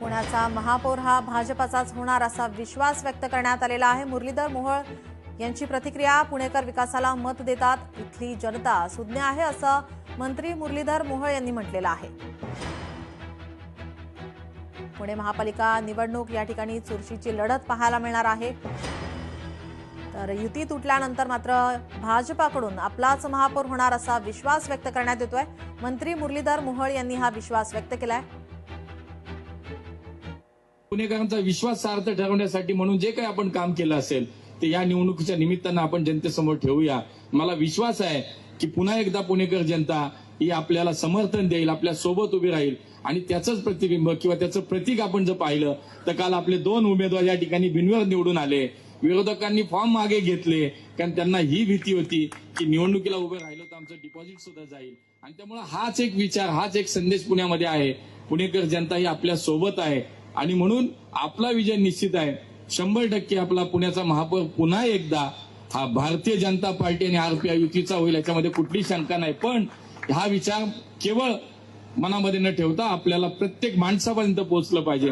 पुण्याचा महापौर हा भाजपाचाच होणार असा विश्वास व्यक्त करण्यात आलेला आहे. मुरलीधर मोहोळ यांची प्रतिक्रिया पुणेकर विकासाला मत देतात. इथली जनता सुज्ञ आहे असं मंत्री मुरलीधर मोहोळ यांनी म्हटलेलं आहे. पुणे महापालिका निवडणूक या ठिकाणी चुरशीची लढत पाहायला मिळणार आहे. तर युती तुटल्यानंतर मात्र भाजपाकडून आपलाच महापौर होणार असा विश्वास व्यक्त करण्यात येतोय. मंत्री मुरलीधर मोहोळ यांनी हा विश्वास व्यक्त केलाय. पुणेकरांचा विश्वास सार्थ ठरवण्यासाठी म्हणून जे काही आपण काम केलं असेल ते या निवडणुकीच्या निमित्तानं आपण जनतेसमोर ठेवूया. मला विश्वास आहे की पुन्हा एकदा पुणेकर जनता ही आपल्याला समर्थन देईल आपल्यासोबत उभी राहील आणि त्याचंच प्रतिबिंब किंवा त्याचं प्रतीक आपण जर पाहिलं तर काल आपले दोन उमेदवार या ठिकाणी बिनविरोध निवडून आले. विरोधकांनी फॉर्म मागे घेतले कारण त्यांना ही भीती होती की निवडणुकीला उभं राहिलं तर आमचं डिपॉझिट सुद्धा जाईल. आणि त्यामुळे हाच एक विचार हाच एक संदेश पुण्यामध्ये आहे. पुणेकर जनता ही आपल्यासोबत आहे. आणि म्हणून आपला विजय निश्चित आहे. शंभर टक्के आपला पुण्याचा महापौर पुन्हा एकदा हा भारतीय जनता पार्टी आणि आरपीआय युतीचा होईल याच्यामध्ये कुठली शंका नाही. पण हा विचार केवळ मनामध्ये न ठेवता आपल्याला प्रत्येक माणसापर्यंत पोहोचलं पाहिजे.